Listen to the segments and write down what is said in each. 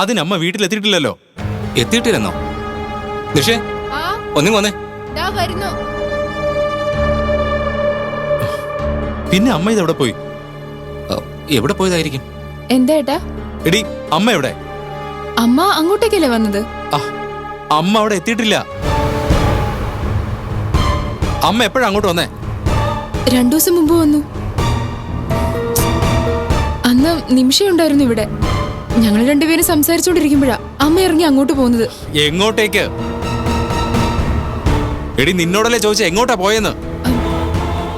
അതിനമ്മ വീട്ടിലെത്തിയിട്ടില്ലല്ലോ. എത്തിയിട്ടില്ലെന്നോ? നിഷേ ഒന്നും വന്നേ. പിന്നെ അമ്മ എവിടെ പോയി? എവിടെ പോയതായിരിക്കും? എന്താ ഏട്ടാ? എടി അമ്മ എവിടെ? അമ്മ അങ്ങോട്ടേക്കല്ലേ വന്നത്? അമ്മ അവിടെ എത്തിയിട്ടില്ല. അമ്മ എപ്പോഴാ അങ്ങോട്ട് വന്നേ? രണ്ടു ദിവസം മുമ്പ് വന്നു. അന്ന് നിമിഷം ഉണ്ടായിരുന്നു ഇവിടെ. ഞങ്ങൾ രണ്ടുപേരും സംസാരിച്ചോണ്ടിരിക്കുമ്പോഴാ അമ്മ ഇറങ്ങി അങ്ങോട്ട് പോകുന്നത്. എങ്ങോട്ടേക്ക്? എടി നിന്നോടല്ലേ ചോദിച്ച എങ്ങോട്ടാ പോയെന്ന്?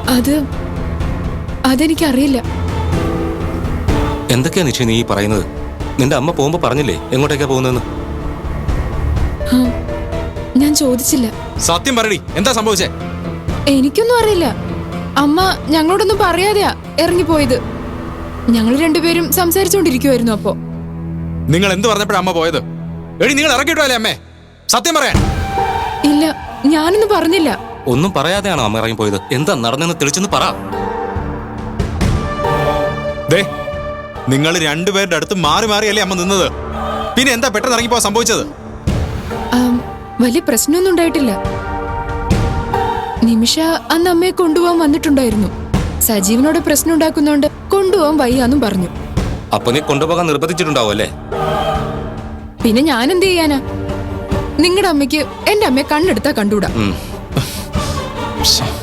അത് അതെനിക്കറിയില്ല. എന്തൊക്കെയാ നിഷേ നീ പറയുന്നത്? നിന്റെ അമ്മ പോകുമ്പോ പറഞ്ഞില്ലേ എങ്ങോട്ടേക്കാ പോകുന്നതെന്ന്? ഞാൻ ചോദിച്ചില്ല. സത്യം പറയടി എന്താ സംഭവിച്ചേ? എനിക്കൊന്നും അറിയില്ല. അമ്മ ഞങ്ങളോടൊന്നും പറയാതെയാ ഇറങ്ങിപ്പോയത്. ഞങ്ങൾ രണ്ടുപേരും സംസാരിച്ചോണ്ടിരിക്കുവായിരുന്നു അപ്പോ. നിങ്ങൾ എന്ത് പറഞ്ഞപ്പോഴാ അമ്മ പോയത്? എടി നിങ്ങൾ ഇറക്കിട്ടോ അല്ലേ അമ്മേ? സത്യം പറയാൻ. ഇല്ല ഞാനൊന്നും പറഞ്ഞില്ല. ഒന്നും പറയാതെയാണോ അമ്മ ഇറങ്ങി പോയത്? എന്താ നടന്നെന്ന് തെളിച്ചെന്ന് പറ. ദേ നിങ്ങൾ രണ്ടുപേരുടെ അടുത്ത് മാറി മാറിയല്ലേ അമ്മ നിന്നത്? പിന്നെ എന്താ പെട്ടെന്ന് ഇറങ്ങിപ്പോ സംഭവിച്ചത്? വലിയ പ്രശ്നമൊന്നും ഉണ്ടായിട്ടില്ല. നിമിഷ അന്ന് അമ്മയെ കൊണ്ടുപോകാൻ വന്നിട്ടുണ്ടായിരുന്നു. സജീവനോട് പ്രശ്നം ഉണ്ടാക്കുന്നോണ്ട് കൊണ്ടുപോകാൻ വയ്യാന്നും പറഞ്ഞു. അപ്പൊ നീ കൊണ്ടുപോകാൻ നിർബന്ധിച്ചിട്ടുണ്ടാവും അല്ലേ? പിന്നെ ഞാൻ എന്ത് ചെയ്യാനാ? നിങ്ങളുടെ അമ്മയ്ക്ക് എന്റെ അമ്മയെ കണ്ണെടുത്താ കണ്ടൂടാ.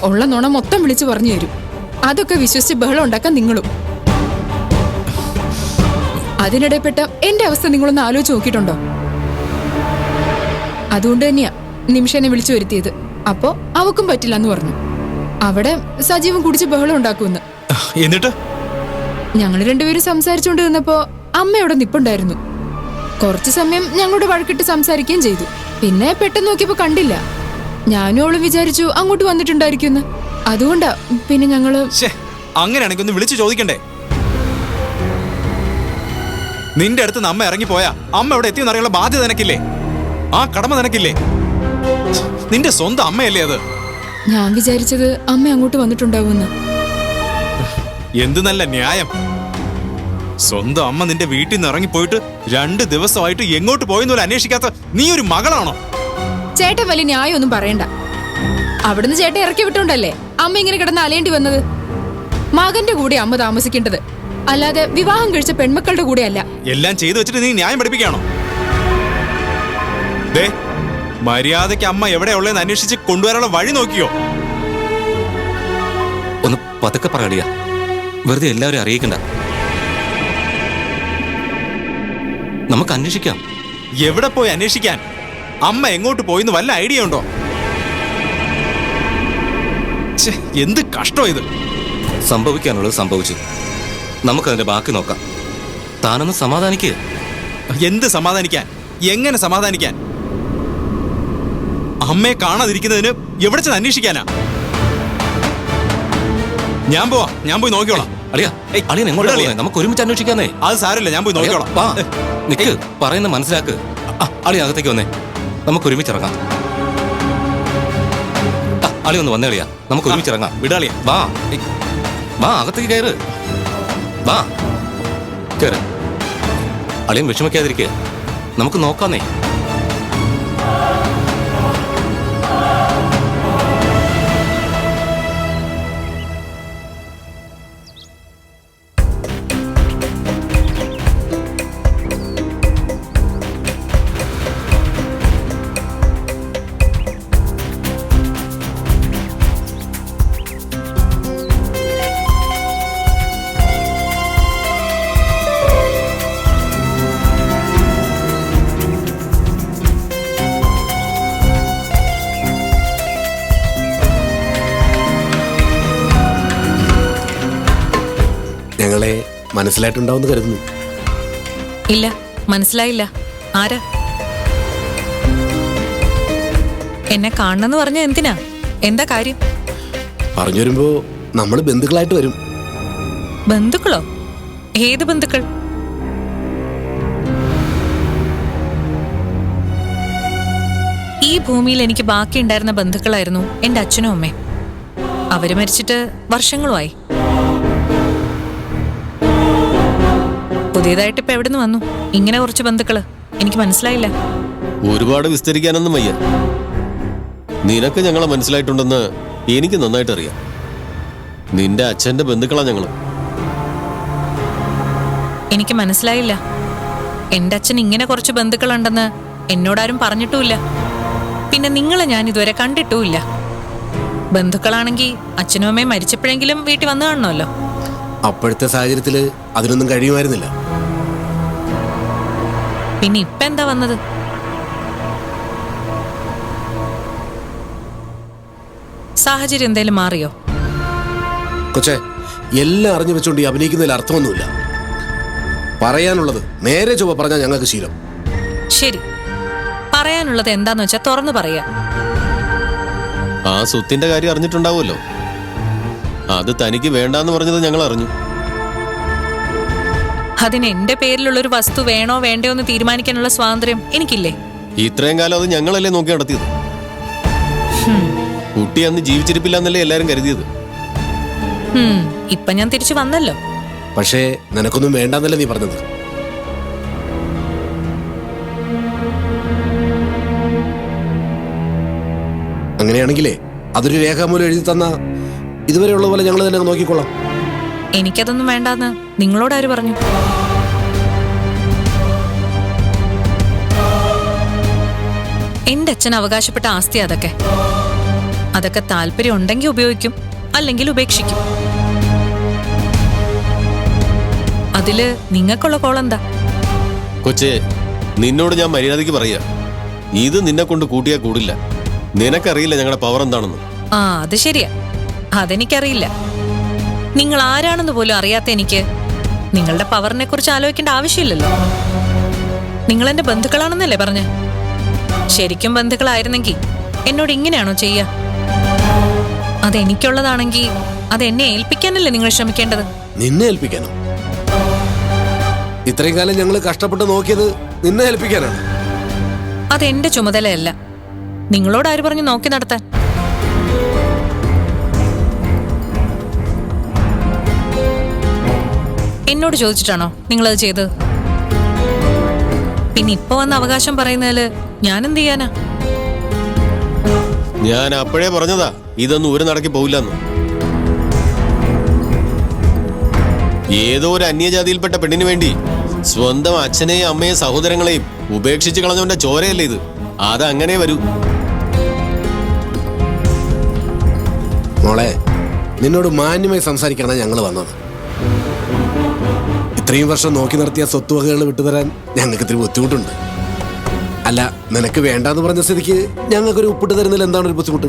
ഉള്ള നുണ മൊത്തം വിളിച്ചു പറഞ്ഞു തരും. അതൊക്കെ വിശ്വസിച്ച് ബഹളം ഉണ്ടാക്കാൻ നിങ്ങളും. അതിനിടയിൽപ്പെട്ട എന്റെ അവസ്ഥ നിങ്ങളൊന്ന് ആലോചിച്ച് നോക്കിയിട്ടുണ്ടോ? അതുകൊണ്ട് തന്നെയാ നിമിഷനെ വിളിച്ചു വരുത്തിയത്. അപ്പോ അവക്കും പറ്റില്ല എന്ന് പറഞ്ഞു. അവിടെ സജീവൻ കുടിച്ച് ബഹളം ഉണ്ടാക്കുമെന്ന്. എന്നിട്ട്? ഞങ്ങൾ രണ്ടുപേരും സംസാരിച്ചുകൊണ്ട് നിന്നപ്പോ അമ്മ അവിടെ നിപ്പുണ്ടായിരുന്നു. കുറച്ചു സമയം ഞങ്ങളുടെ വഴക്കിട്ട് സംസാരിക്കുകയും ചെയ്തു. പിന്നെ പെട്ടെന്ന് നോക്കിയപ്പോ കണ്ടില്ല. ഞാനും അവളും വിചാരിച്ചു അങ്ങോട്ട് വന്നിട്ടുണ്ടായിരിക്കുന്നു അതുകൊണ്ടാ പിന്നെ ഞങ്ങൾ അങ്ങനെയാണെങ്കിൽ ഒന്ന് വിളിച്ചു ചോദിക്കണ്ടേ? നിന്റെ അടുത്ത് നിന്ന് അമ്മ ഇറങ്ങിപ്പോയാ അമ്മ എവിടെ എത്തി അറിയാനുള്ള ബാധ്യത നിനക്കില്ലേ? ആ കടമ നിനക്കില്ലേ? നിന്റെ സ്വന്തം അമ്മയല്ലേ അത്? ഞാൻ വിചാരിച്ചത് അമ്മ അങ്ങോട്ട് വന്നിട്ടുണ്ടാവുമെന്ന്. എന്ത് നല്ല ന്യായം. സ്വന്തം അമ്മ നിന്റെ വീട്ടിൽ നിന്ന് ഇറങ്ങിപ്പോയിട്ട് രണ്ട് ദിവസമായിട്ട് എങ്ങോട്ട് പോയെന്ന് പോലും അന്വേഷിക്കാത്ത നീ ഒരു മകളാണോ? ചേട്ടൻ വലിയ ന്യായമൊന്നും പറയണ്ട. അവിടുന്ന് ചേട്ടൻ ഇറക്കി വിട്ടോണ്ടല്ലേ അമ്മ ഇങ്ങനെ കിടന്ന് അലയേണ്ടി വന്നത്? മകന്റെ കൂടെ അമ്മ താമസിക്കേണ്ടത്. അല്ലാതെ വിവാഹം കഴിച്ച പെൺമക്കളുടെ കൂടെ അല്ല. എല്ലാം ചെയ്തു വെച്ചിട്ട് നീ ന്യായം പഠിപ്പിക്കാണോ ദേ മര്യാദയ്ക്ക് അമ്മ എവിടെ ഉള്ളതെന്ന് അന്വേഷിച്ച് കൊണ്ടുവരാനുള്ള വഴി നോക്കിയോ? ഒന്ന് പതുക്കെ പറയടിയ വെറുതെ എല്ലാവരും അറിയിക്കണ്ട. നമുക്ക് അന്വേഷിക്കാം. എവിടെ പോയി അന്വേഷിക്കാൻ? അമ്മ എങ്ങോട്ട് പോയിന്ന് വല്ല ഐഡിയ ഉണ്ടോ? എന്ത് കഷ്ടോ ഇത്. സംഭവിക്കാനുള്ളത് സംഭവിച്ചു. നമുക്കതിന്റെ ബാക്കി നോക്കാം. താനൊന്ന് സമാധാനിക്ക്. എന്ത് സമാധാനിക്കാൻ? എങ്ങനെ സമാധാനിക്കാൻ? അമ്മയെ കാണാതിരിക്കുന്നതിന് എവിടെ ചെന്ന് അന്വേഷിക്കാനാ? ഞാൻ പോവാ ഞാൻ പോയി നോക്കിക്കോളാം. അളിയ അളിയൻ എങ്ങോട്ടാ. പോകുന്നത്? നമുക്ക് ഒരുമിച്ച് അന്വേഷിക്കാന്നേ. അത് സാരമില്ല ഞാൻ പോയി നോക്കിക്കോളാം. വാ നിക്ക് പറയുന്ന മനസ്സിലാക്ക്. ആ, അളി അകത്തേക്ക് വന്നേ. നമുക്ക് ഒരുമിച്ച് ഇറങ്ങാം. ആ, അളി ഒന്ന് വന്നേ അളിയാ. നമുക്ക് ഒരുമിച്ച് ഇറങ്ങാം. വിടാളിയാ വാ ഏയ്, വാ അകത്തേക്ക് കയറ്. വാ കയറ്. അളിയൻ വിഷമിക്കാതിരിക്കുക നമുക്ക് നോക്കാന്നേ. മനസ്സിലായിട്ടുണ്ടാവുമെന്ന് കരുതുന്നു. ഇല്ല മനസ്സിലായില്ല. ആരാ? എന്നെ കാണണമെന്ന് പറഞ്ഞ എന്തിനാ? എന്താ കാര്യം? പറഞ്ഞു വരുമ്പോ നമ്മൾ ബന്ധുക്കളായിട്ട് വരും. ബന്ധുക്കളോ? ഏത് ബന്ധുക്കൾ? ഈ ഭൂമിയിൽ എനിക്ക് ബാക്കിയുണ്ടായിരുന്ന ബന്ധുക്കളായിരുന്നു എന്റെ അച്ഛനും അമ്മയും. അവർ മരിച്ചിട്ട് വർഷങ്ങളുമായി. പുതിയതായിട്ട് ഇപ്പൊ എവിടുന്ന് വന്നു? ഇങ്ങനെ കുറച്ച് ബന്ധുക്കൾ. എനിക്ക് മനസ്സിലായില്ല. ഒരുപാട് വിസ്തരിക്കാനൊന്നും വയ്യ. നിനക്ക് ഞങ്ങളെ മനസ്സിലായിട്ടുണ്ടെന്ന് എനിക്ക് നന്നായിട്ട് അറിയാം നിന്റെ അച്ഛന്റെ ബന്ധുക്കളാ ഞങ്ങൾ. എനിക്ക് മനസ്സിലായില്ല. എന്റെ അച്ഛൻ ഇങ്ങനെ കുറച്ച് ബന്ധുക്കളുണ്ടെന്ന് എന്നോടാരും പറഞ്ഞിട്ടുമില്ല. പിന്നെ നിങ്ങളെ ഞാൻ ഇതുവരെ കണ്ടിട്ടുമില്ല. ബന്ധുക്കളാണെങ്കിൽ അച്ഛനും അമ്മയും മരിച്ചപ്പോഴെങ്കിലും വീട്ടിൽ വന്നു കാണണമല്ലോ. അപ്പോഴത്തെ സാഹചര്യത്തിൽ അതിനൊന്നും കഴിയുമായിരുന്നില്ല. പിന്നെ ഇപ്പൊ എന്താ വന്നത്? സാഹചര്യം എന്തേലും മാറിയോ? കൊച്ചെ എല്ലാം അറിഞ്ഞു വെച്ചുകൊണ്ട് ഈ അഭിനയിക്കുന്നതിൽ അർത്ഥമൊന്നുമില്ല. പറയാനുള്ളത് നേരെ ചൊവ്വ പറഞ്ഞാൽ ഞങ്ങൾക്ക് ശീലം. ശരി. പറയാനുള്ളത് എന്താന്ന് വെച്ചാ തുറന്നു പറയാ. ആ സ്വത്തിന്റെ കാര്യം അറിഞ്ഞിട്ടുണ്ടാവുമല്ലോ. അത് തനിക്ക് വേണ്ടാന്ന് പറഞ്ഞത് ഞങ്ങൾ അറിഞ്ഞു. അതിന് എന്റെ പേരിലുള്ള ഒരു വസ്തു വേണോ വേണ്ടയോ എന്ന് തീരുമാനിക്കാനുള്ള സ്വാതന്ത്ര്യം എനിക്കില്ലേ? ഇത്രയും കാലം അത് ഞങ്ങളല്ലേ നോക്കി നടത്തിയത്? കുട്ടി അന്ന് ജീവിച്ചിരിപ്പില്ല എന്നല്ലേ എല്ലാരും കരുതിയത്? ഇപ്പൊ ഞാൻ തിരിച്ചു വന്നല്ലോ. പക്ഷേ നിനക്കൊന്നും വേണ്ടെന്നല്ലേ നീ പറഞ്ഞത്. അങ്ങനെയാണെങ്കിലേ അതൊരു രേഖാമൂലം എഴുതി തന്ന ഇതുവരെയുള്ള പോലെ ഞങ്ങൾ തന്നെ നോക്കിക്കൊള്ളാം. എനിക്കതൊന്നും വേണ്ടെന്ന് നിങ്ങളോട് ആര് പറഞ്ഞു? എന്റെ അച്ഛൻ അവകാശപ്പെട്ട ആസ്തി അതൊക്കെ. അതൊക്കെ താല്പര്യം ഉണ്ടെങ്കിൽ ഉപയോഗിക്കും അല്ലെങ്കിൽ ഉപേക്ഷിക്കും. അതിൽ നിങ്ങൾക്കുള്ള കോളെന്താ കൊച്ചേ നിന്നോട് ഞാൻ മര്യാദയ്ക്ക് പറയാ. ഇത് നിന്നെ കൊണ്ട് കൂട്ടിയാ കൂടില്ല. നിനക്കറിയില്ല ഞങ്ങളുടെ പവർ എന്താണെന്ന്. ആ അത് ശരിയാ. അതെനിക്കറിയില്ല. നിങ്ങൾ ആരാണെന്ന് പോലും അറിയാത്ത എനിക്ക് നിങ്ങളുടെ പവറിനെ കുറിച്ച് ആലോചിക്കേണ്ട ആവശ്യമില്ലല്ലോ. നിങ്ങൾ എന്റെ ബന്ധുക്കളാണെന്നല്ലേ പറഞ്ഞ്? ശരിക്കും ബന്ധുക്കളായിരുന്നെങ്കിൽ എന്നോട് ഇങ്ങനെയാണോ ചെയ്യുക അതെനിക്കുള്ളതാണെങ്കിൽ അത് എന്നെ ഏൽപ്പിക്കാനല്ലേ നിങ്ങൾ ശ്രമിക്കേണ്ടത്? നിന്നെ ഏൽപ്പിക്കാനോ? ഇത്രയും കാലം ഞങ്ങൾ കഷ്ടപ്പെട്ട് നോക്കിയത് നിന്നെ ഏൽപ്പിക്കാനാണ്. അതെന്റെ ചുമതലയല്ല. നിങ്ങളോട് ആര് പറഞ്ഞു നോക്കി നടത്താൻ? എന്നോട് ചോദിച്ചിട്ടാണോ നിങ്ങളത് ചെയ്തത്? പിന്നെ ഇപ്പൊ വന്ന അവകാശം പറയുന്നതിൽ ഞാൻ എന്ത് ചെയ്യാനാ ഞാൻ അപ്പോഴേ പറഞ്ഞതാ ഇതൊന്നും ഒരു നടക്കി പോവില്ലെന്ന്. ഏതോ ഒരു അന്യജാതിയിൽപ്പെട്ട പെണ്ണിന് വേണ്ടി സ്വന്തം അച്ഛനെയും അമ്മയും സഹോദരങ്ങളെയും ഉപേക്ഷിച്ച് കളഞ്ഞവന്റെ ചോരയല്ലേ ഇത്. അതങ്ങനെ വരൂ. മോളെ നിന്നോട് മാന്യമായി സംസാരിക്കാനാണ് ഞങ്ങൾ വന്നത്. ഇത്രയും വർഷം നോക്കി നടത്തിയ സ്വത്തുവകകൾ വിട്ടുതരാൻ ഞങ്ങൾക്ക് ഇത്തിരി ബുദ്ധിമുട്ടുണ്ട്. അല്ല നിനക്ക് വേണ്ടാന്ന് പറഞ്ഞ സ്ഥിതിക്ക് ഞങ്ങൾക്കൊരു ഉപ്പിട്ട് തരുന്നതിൽ എന്താണ് ഒരു ബുദ്ധിമുട്ട്?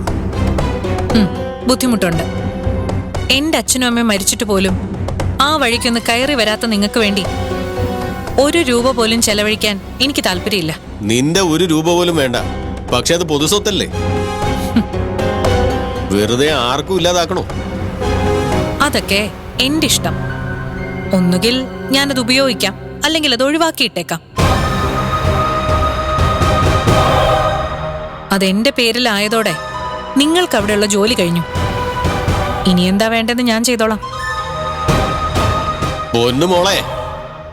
ഉം, ബുദ്ധിമുട്ടുണ്ട്. എന്റെ അച്ഛനും അമ്മയും മരിച്ചിട്ട് പോലും ആ വഴിക്കൊന്ന് കയറി വരാത്ത നിങ്ങൾക്ക് വേണ്ടി ഒരു രൂപ പോലും ചെലവഴിക്കാൻ എനിക്ക് താല്പര്യമില്ല. നിന്റെ ഒരു രൂപ പോലും വേണ്ട. പക്ഷെ അത് പൊതുസ്വത്തല്ലേ വെറുതെ ആർക്കും ഇല്ലാതാക്കണോ? അതൊക്കെ എന്റെ ഇഷ്ടം. ഒന്നുകിൽ ഞാനത് ഉപയോഗിക്കാം അല്ലെങ്കിൽ അത് ഒഴിവാക്കിയിട്ടേക്കാം. അതെന്റെ പേരിലായതോടെ നിങ്ങൾക്ക് അവിടെയുള്ള ജോലി കഴിഞ്ഞു. ഇനി എന്താ വേണ്ടെന്ന് ഞാൻ ചെയ്തോളാം. പൊന്നു മോളെ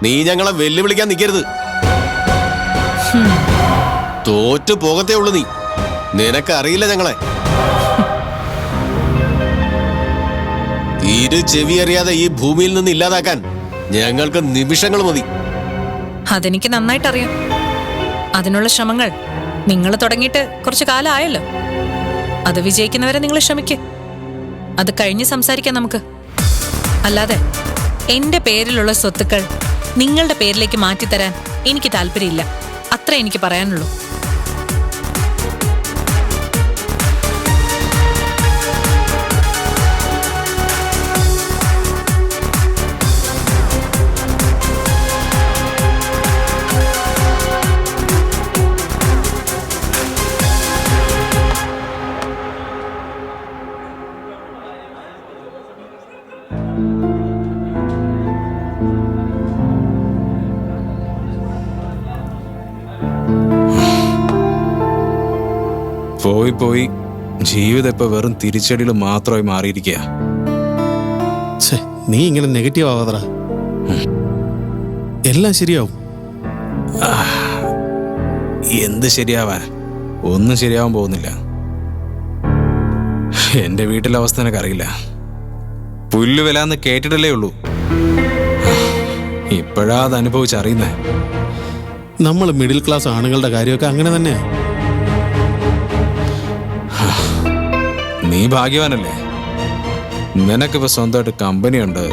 നീ ഞങ്ങളെ വെല്ലുവിളിക്കാൻ നിൽക്കരുത് തോറ്റു പോകത്തേ ഉള്ളു നീ. നിനക്കറിയില്ല ഞങ്ങളെ. ഇരു ചെവി അറിയാതെ ഈ ഭൂമിയിൽ നിന്ന് ഇല്ലാതാക്കാൻ ഞങ്ങൾക്ക് നിമിഷങ്ങൾ മതി. അതെനിക്ക് നന്നായിട്ടറിയാം. അതിനുള്ള ശ്രമങ്ങൾ നിങ്ങൾ തുടങ്ങിയിട്ട് കുറച്ച് കാലമായല്ലോ അത് വിജയിക്കുന്നവരെ നിങ്ങൾ ശ്രമിക്ക് അത് കഴിഞ്ഞ് സംസാരിക്കാം നമുക്ക്. അല്ലാതെ എന്റെ പേരിലുള്ള സ്വത്തുക്കൾ നിങ്ങളുടെ പേരിലേക്ക് മാറ്റിത്തരാൻ എനിക്ക് താല്പര്യമില്ല. അത്ര എനിക്ക് പറയാനുള്ളൂ. പോയി പോയി ജീവിതം ഇപ്പൊ വെറും തിരിച്ചടികൾ മാത്രമായി മാറിയിരിക്കുക നീ ഇങ്ങനെ നെഗറ്റീവ് ആവാതറ എല്ലാം ശരിയാവും. എന്ത് ശരിയാവാൻ? ഒന്നും ശരിയാവാൻ പോകുന്നില്ല. എന്റെ വീട്ടിലെ അവസ്ഥ എനിക്കറിയില്ല പുല്ല് വിലാന്ന് കേട്ടിട്ടല്ലേ ഉള്ളൂ. ഇപ്പോഴാ അത് അനുഭവിച്ചറിയുന്നേ നമ്മൾ മിഡിൽ ക്ലാസ് ആണുങ്ങളുടെ കാര്യമൊക്കെ അങ്ങനെ തന്നെയാ. നീ ഭാഗ്യവാനല്ലേ നിനക്കിപ്പോ സ്വന്തമായിട്ട് കമ്പനിയുണ്ട്.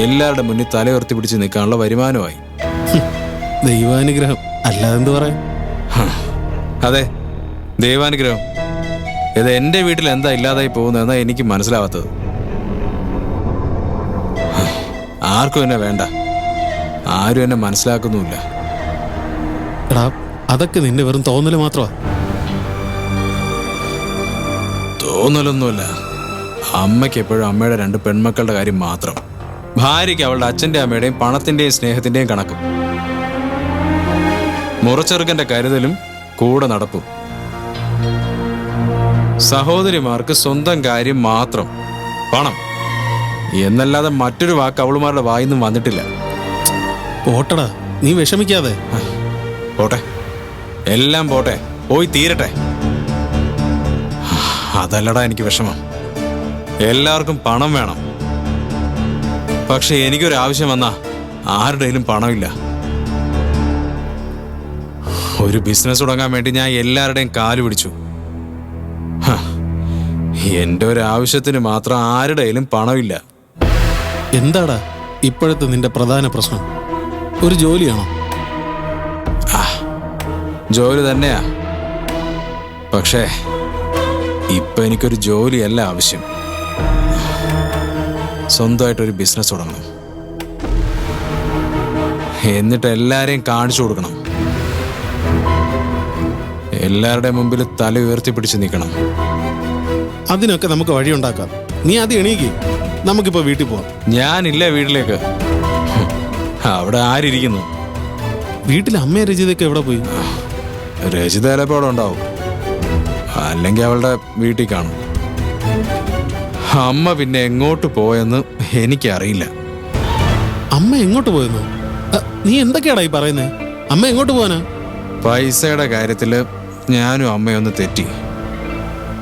എല്ലാവരുടെ മുന്നിൽ തല ഉയർത്തി പിടിച്ച് നിൽക്കാനുള്ള വരുമാനമായി. ദൈവാനുഗ്രഹം. അല്ലാതെന്ത് പറയാം? അതെ ദൈവാനുഗ്രഹം. ഇത് എന്റെ വീട്ടിൽ എന്താ ഇല്ലാതായി പോകുന്നതെന്നാ എനിക്ക് മനസ്സിലാവാത്തത്. ആർക്കും എന്നെ വേണ്ട. ആരും എന്നെ മനസ്സിലാക്കുന്നുമില്ല. അതൊക്കെ നിന്റെ വെറും തോന്നൽ മാത്രമാ. തോന്നലൊന്നുമില്ല. അമ്മയ്ക്ക് എപ്പോഴും അമ്മയുടെ രണ്ട് പെൺമക്കളുടെ കാര്യം മാത്രം. ഭാര്യയ്ക്ക് അവളുടെ അച്ഛന്റെ അമ്മയുടെയും പണത്തിന്റെയും സ്നേഹത്തിന്റെയും കണക്കും. മുറച്ചെറുക്കന്റെ കരുതലും കൂടെ നടപ്പും. സഹോദരിമാർക്ക് സ്വന്തം കാര്യം മാത്രം. പണം. എന്നല്ലാതെ മറ്റൊരു വാക്ക് അവളുമാരുടെ വായിന്നും വന്നിട്ടില്ല. പോട്ടടാ നീ വിഷമിക്കാതെ. പോട്ടെ. എല്ലാം പോട്ടെ. പോയി തീരട്ടെ. അതല്ലടാ എനിക്ക് വിഷമം. എല്ലാവർക്കും പണം വേണം. പക്ഷെ എനിക്കൊരു ആവശ്യം വന്നാ ആരുടെയിലും പണമില്ല. ഒരു ബിസിനസ് തുടങ്ങാൻ വേണ്ടി ഞാൻ എല്ലാവരുടെയും കാൽ പിടിച്ചു. ഹ, എന്റെ ഒരു ആവശ്യത്തിന് മാത്രം ആരുടെയിലും പണമില്ല. എന്താടാ ഇപ്പോഴത്തെ നിന്റെ പ്രധാന പ്രശ്നം? ഒരു ജോലിയാണോ? ജോലി തന്നെയാ. പക്ഷേ ഇപ്പൊ എനിക്കൊരു ജോലിയല്ല ആവശ്യം. സ്വന്തമായിട്ടൊരു ബിസിനസ് തുടങ്ങണം. എന്നിട്ട് എല്ലാരെയും കാണിച്ചു കൊടുക്കണം. എല്ലാവരുടെ മുമ്പിൽ തല ഉയർത്തി പിടിച്ച് നിൽക്കണം. അതിനൊക്കെ നമുക്ക് വഴിയുണ്ടാക്കാം. നീ അത് എണീക്കി. നമുക്കിപ്പോ വീട്ടിൽ പോവാം. ഞാനില്ല വീട്ടിലേക്ക്. അവിടെ ആരിയ്ക്കുന്നു വീട്ടിൽ അമ്മയെ രചിതൊക്കെ എവിടെ പോയി? രചിത ചിലപ്പോൾ അവിടെ ഉണ്ടാവും. അല്ലെങ്കിൽ അവളുടെ വീട്ടിൽ കാണും. അമ്മ പിന്നെ എങ്ങോട്ട് പോയെന്ന് എനിക്കറിയില്ല. അമ്മ എങ്ങോട്ട് പോയെന്ന്? നീ എന്തൊക്കെയാടാ ഈ പറയുന്നേ? അമ്മ എങ്ങോട്ട് പോവാനാ? പൈസയുടെ കാര്യത്തിൽ ഞാനും അമ്മയൊന്ന് തെറ്റി.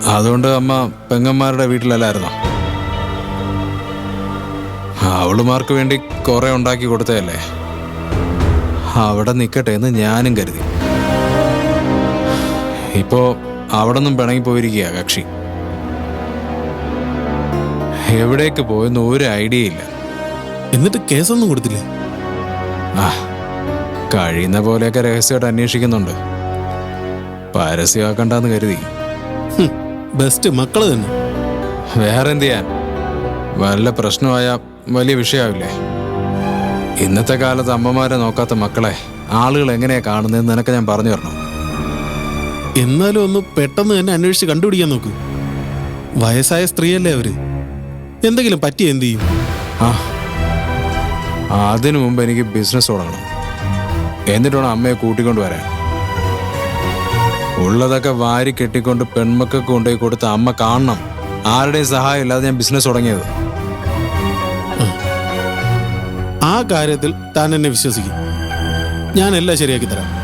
അതുകൊണ്ട് അമ്മ പെങ്ങന്മാരുടെ വീട്ടിലല്ലായിരുന്നോ? അവളുമാർക്ക് വേണ്ടി കുറെ ഉണ്ടാക്കി കൊടുത്തതല്ലേ? അവിടെ നിൽക്കട്ടെ എന്ന് ഞാനും കരുതി. ഇപ്പോ അവിടെ നിന്നും പിണങ്ങി പോയിരിക്കുക കക്ഷി. എവിടേക്ക് പോയെന്ന് ഒരു ഐഡിയ ഇല്ല. എന്നിട്ട് കേസൊന്നും കൊടുത്തില്ലേ? ആ കഴിയുന്ന പോലെയൊക്കെ രഹസ്യമായിട്ട് അന്വേഷിക്കുന്നുണ്ട്. പരസ്യമാക്കണ്ടെന്ന് കരുതി. ബെസ്റ്റ് മക്കൾ തന്നെ. വേറെ എന്ത് ചെയ്യാൻ വല്ല പ്രശ്നമായ വലിയ വിഷയമാവില്ലേ? ഇന്നത്തെ കാലത്ത് അമ്മമാരെ നോക്കാത്ത മക്കളെ ആളുകൾ എങ്ങനെയാ കാണുന്നതെന്ന് നിനക്ക് ഞാൻ പറഞ്ഞു തരണം? എന്നാലും ഒന്ന് പെട്ടെന്ന് തന്നെ അന്വേഷിച്ച് കണ്ടുപിടിക്കാൻ നോക്ക്. വയസ്സായ സ്ത്രീയല്ലേ അവർ? എന്തെങ്കിലും പറ്റിയ എന്ത് ചെയ്യും? ആ അതിനു മുമ്പ് എനിക്ക് ബിസിനസ് തുടങ്ങണം. എന്നിട്ടാണ് വേണം അമ്മയെ കൂട്ടിക്കൊണ്ട് വരാൻ. ഉള്ളതൊക്കെ വാരി കെട്ടിക്കൊണ്ട് പെൺമക്കൾക്ക് കൊണ്ടുപോയി കൊടുത്ത അമ്മ കാണണം. ആരുടെയും സഹായം ഇല്ലാതെ ഞാൻ ബിസിനസ് തുടങ്ങിയത്. ആ കാര്യത്തിൽ താൻ എന്നെ വിശ്വസിക്കും. ഞാൻ എല്ലാം ശരിയാക്കി തരാം.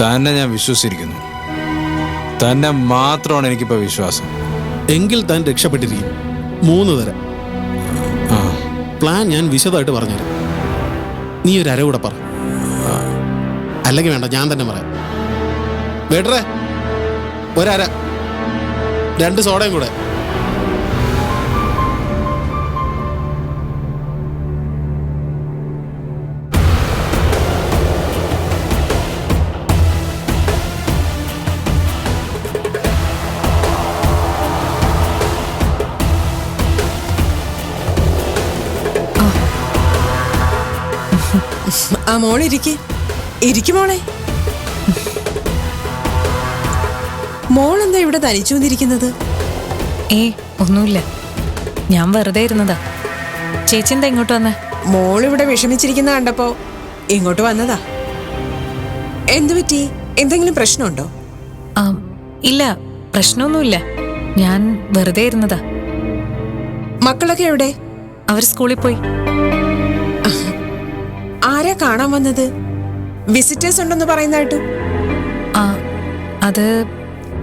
തന്നെ ഞാൻ വിശ്വസിച്ചിരിക്കുന്നു. തന്നെ മാത്രമാണ് എനിക്കിപ്പോ വിശ്വാസം. എങ്കിൽ താൻ രക്ഷപ്പെട്ടിരിക്കും. മൂന്ന് തരം. ആ. പ്ലാൻ ഞാൻ വിശദമായിട്ട് പറഞ്ഞുതരാം. നീ ഒരു അരകൂടെ പറ. അല്ലെങ്കിൽ വേണ്ട ഞാൻ തന്നെ പറയാം. വേട്ടറേ ഒരര. രണ്ട് സോഡയും കൂടെ. ആ മോളെ ഇരിക്കെ. ഇരിക്കും മോളെ. മോൾ എന്താ ഇവിടെ തനിച്ചു വന്നിരിക്കുന്നത് ഏ ഒന്നുമില്ല. ഞാൻ വെറുതെ ഇരുന്നതാ. ചേച്ചി എന്താ ഇങ്ങോട്ട് വന്നേ? മോൾ ഇവിടെ വിഷമിച്ചിരിക്കുന്ന കണ്ടപ്പോ ഇങ്ങോട്ട് വന്നതാ. എന്തു പറ്റി? എന്തെങ്കിലും പ്രശ്നമുണ്ടോ? ആ ഇല്ല പ്രശ്നമൊന്നുമില്ല. ഞാൻ വെറുതെ ഇരുന്നതാ. മക്കളൊക്കെ എവിടെ? അവർ സ്കൂളിൽ പോയി. ആരാ കാണാൻ വന്നത്? വിസിറ്റേഴ്സ് ഉണ്ടെന്ന് പറയുന്ന ആ അത്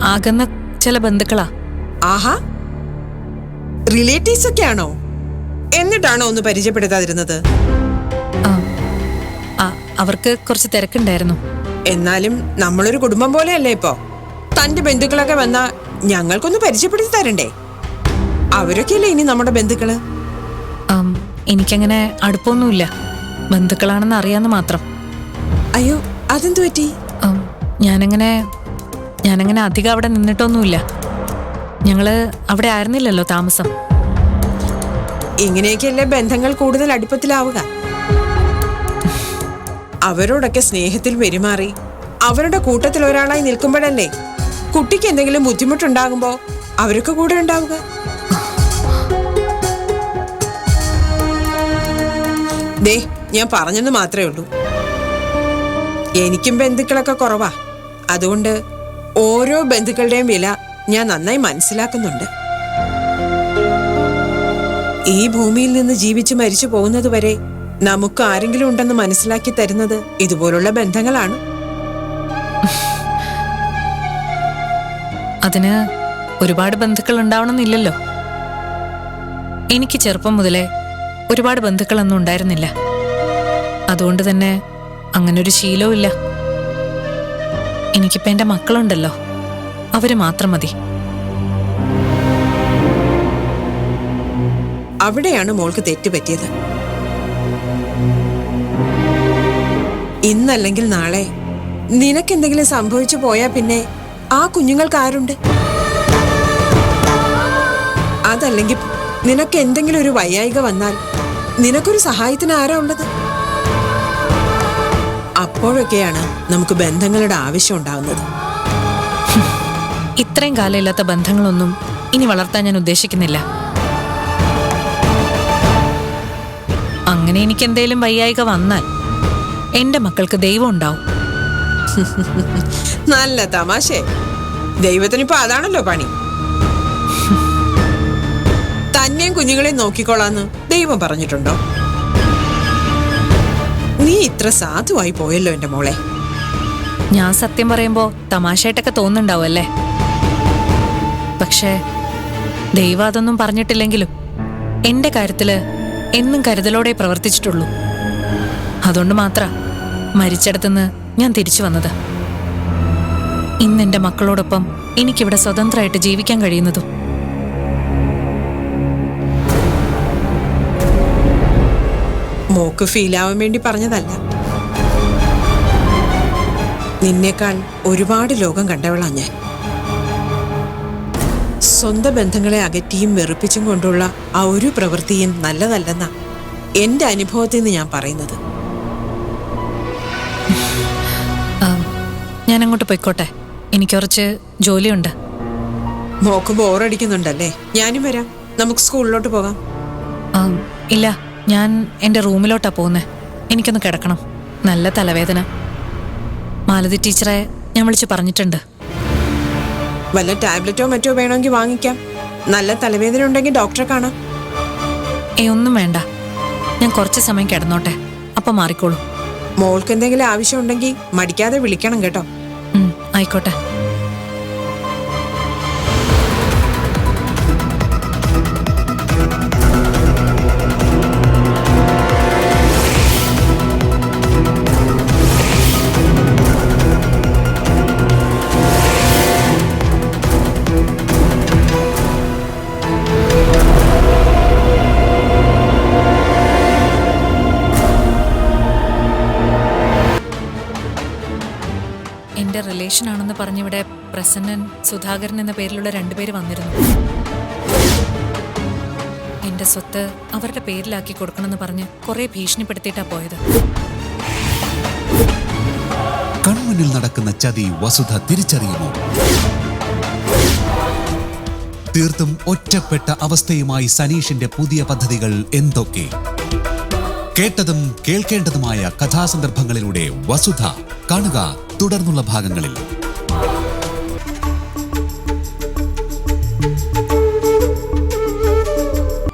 ആകുന്ന ചില ബന്ധുക്കളാ. ആഹാ. റിലേറ്റീവ്സ് ഒക്കെ ആണോ എന്നിട്ടാണോ ഒന്ന് പരിചയപ്പെടുത്താതിരുന്നത്? അവർക്ക് കുറച്ച് തിരക്കുണ്ടായിരുന്നു. എന്നാലും നമ്മളൊരു കുടുംബം പോലെയല്ലേ ഇപ്പോ? തന്റെ ബന്ധുക്കളൊക്കെ വന്നാ ഞങ്ങൾക്കൊന്ന് പരിചയപ്പെടുത്തി തരണ്ടേ? അവരൊക്കെയല്ലേ ഇനി നമ്മുടെ ബന്ധുക്കൾ? എനിക്കങ്ങനെ അടുപ്പമൊന്നുമില്ല ബന്ധുക്കളാണെന്ന് അറിയാന്ന് മാത്രം. അയ്യോ അതെന്തു പറ്റി? ഞാനങ്ങനെ ഞാനങ്ങനെ അധികം അവിടെ നിന്നിട്ടൊന്നുമില്ല. ഞങ്ങൾ അവിടെ ആയിരുന്നില്ലല്ലോ താമസം. ഇങ്ങനെയൊക്കെയല്ലേ ബന്ധങ്ങൾ കൂടുതൽ അടുപ്പത്തിലാവുക. അവരോടൊക്കെ സ്നേഹത്തിൽ പെരുമാറി അവരുടെ കൂട്ടത്തിൽ ഒരാളായി നിൽക്കുമ്പോഴല്ലേ കുട്ടിക്ക് എന്തെങ്കിലും ബുദ്ധിമുട്ടുണ്ടാകുമ്പോ അവരൊക്കെ കൂടെ ഉണ്ടാവുക. ദേ ഞാൻ പറഞ്ഞെന്ന് മാത്രമേ ഉള്ളൂ. എനിക്കും ബന്ധുക്കളൊക്കെ കുറവാ. അതുകൊണ്ട് ഓരോ ബന്ധുക്കളുടെയും വില ഞാൻ നന്നായി മനസ്സിലാക്കുന്നുണ്ട്. ഈ ഭൂമിയിൽ നിന്ന് ജീവിച്ച് മരിച്ചു പോകുന്നത് വരെ നമുക്ക് ആരെങ്കിലും ഉണ്ടെന്ന് മനസ്സിലാക്കി തരുന്നത് ഇതുപോലുള്ള ബന്ധങ്ങളാണ്. അതിന് ഒരുപാട് ബന്ധുക്കൾ ഉണ്ടാവണമെന്നില്ലല്ലോ. എനിക്ക് ചെറുപ്പം മുതലേ ഒരുപാട് ബന്ധുക്കളൊന്നും ഉണ്ടായിരുന്നില്ല. അതുകൊണ്ട് തന്നെ അങ്ങനൊരു ശീലവും ഇല്ല എനിക്കിപ്പോ എന്റെ മക്കളുണ്ടല്ലോ. അവർ മാത്രം മതി. അവിടെയാണ് മോൾക്ക് തെറ്റുപറ്റിയത്. ഇന്നല്ലെങ്കിൽ നാളെ നിനക്കെന്തെങ്കിലും സംഭവിച്ചു പോയാ പിന്നെ ആ കുഞ്ഞുങ്ങൾക്ക് ആരുണ്ട്? അതല്ലെങ്കിൽ നിനക്ക് എന്തെങ്കിലും ഒരു വയ്യായിക വന്നാൽ നിനക്കൊരു സഹായത്തിന് ആരാ ഉള്ളത്? അപ്പോഴൊക്കെയാണ് നമുക്ക് ബന്ധങ്ങളുടെ ആവശ്യം ഉണ്ടാകുന്നത് ഇത്രയും കാലമില്ലാത്ത ബന്ധങ്ങളൊന്നും ഇനി വളർത്താൻ ഞാൻ ഉദ്ദേശിക്കുന്നില്ല. അങ്ങനെ എനിക്ക് എന്തേലും വയ്യായിക വന്നാൽ എന്റെ മക്കൾക്ക് ദൈവം ഉണ്ടാവും. നല്ല തമാശേ. ദൈവത്തിനിപ്പോ അതാണല്ലോ പണി. തന്നെയും കുഞ്ഞുങ്ങളെ നോക്കിക്കോളാന്ന് ദൈവം പറഞ്ഞിട്ടുണ്ടോ? നീ ഇത്ര സാധുവായി പോയല്ലോ എന്റെ മോളെ. ഞാൻ സത്യം പറയുമ്പോ തമാശയായിട്ടൊക്കെ തോന്നുന്നുണ്ടാവും അല്ലേ പക്ഷേ ദൈവം അതൊന്നും പറഞ്ഞിട്ടില്ലെങ്കിലും എന്റെ കാര്യത്തിൽ എന്നും കരുതലോടെ പ്രവർത്തിച്ചിട്ടുള്ളൂ. അതുകൊണ്ട് മാത്ര മരിച്ചിടത്തുനിന്ന് ഞാൻ തിരിച്ചു വന്നത്. ഇന്ന് എന്റെ മക്കളോടൊപ്പം എനിക്കിവിടെ സ്വതന്ത്രമായിട്ട് ജീവിക്കാൻ കഴിയുന്നതും മോക്ക് ആവാൻ വേണ്ടി പറഞ്ഞതല്ല. നിന്നേക്കാൾ ഒരുപാട് ലോകം കണ്ടവളാ ഞാൻ. സ്വന്തം ബന്ധങ്ങളെ അകറ്റിയും വെറുപ്പിച്ചും കൊണ്ടുള്ള ആ ഒരു പ്രവൃത്തിയും നല്ലതല്ലെന്ന എന്റെ അനുഭവത്തിൽ നിന്ന് ഞാൻ പറയുന്നത്. ഞാൻ അങ്ങോട്ട് പോയിക്കോട്ടെ. എനിക്ക് കുറച്ച് ജോലിയുണ്ട്. മോക്ക് ബോറടിക്കുന്നുണ്ടല്ലേ ഞാനും വരാം. നമുക്ക് സ്കൂളിലോട്ട് പോകാം. ഇല്ല. ഞാൻ എന്റെ റൂമിലോട്ടാ പോകുന്നത് എനിക്കൊന്ന് കിടക്കണം. നല്ല തലവേദന. മാലതി ടീച്ചറെ ഞാൻ വിളിച്ച് പറഞ്ഞിട്ടുണ്ട്. വല്ല ടാബ്ലറ്റോ മറ്റോ വേണമെങ്കിൽ വാങ്ങിക്കാം. നല്ല തലവേദന ഉണ്ടെങ്കിൽ ഡോക്ടറെ കാണാം. ഏ ഒന്നും വേണ്ട. ഞാൻ കുറച്ച് സമയം കിടന്നോട്ടെ. അപ്പം മാറിക്കോളൂ. മോൾക്ക് എന്തെങ്കിലും ആവശ്യം ഉണ്ടെങ്കിൽ മടിക്കാതെ വിളിക്കണം കേട്ടോ. ആയിക്കോട്ടെ. എന്റെ റിലേഷൻ ആണെന്ന് പറഞ്ഞിവിടെ പ്രസന്നൻ സുധാകരൻ എന്ന പേരിലുള്ള രണ്ടുപേര് വന്നിരുന്നു. എന്റെ സ്വത്ത് അവരുടെ പേരിലാക്കി കൊടുക്കണമെന്ന് പറഞ്ഞ് കുറെ ഭീഷണിപ്പെടുത്തിയിട്ടാ പോയത്. കൺമുന്നിൽ നടക്കുന്ന ചതി വസുധ തിരിച്ചറിയുമോ? തീർത്തും ഒറ്റപ്പെട്ട അവസ്ഥയുമായി സനീഷിന്റെ പുതിയ പദ്ധതികൾ എന്തൊക്കെ? കേട്ടതും കേൾക്കേണ്ടതുമായ കഥാസന്ദർഭങ്ങളിലൂടെ വസുധ കാണുക തുടർന്നുള്ള ഭാഗങ്ങളിൽ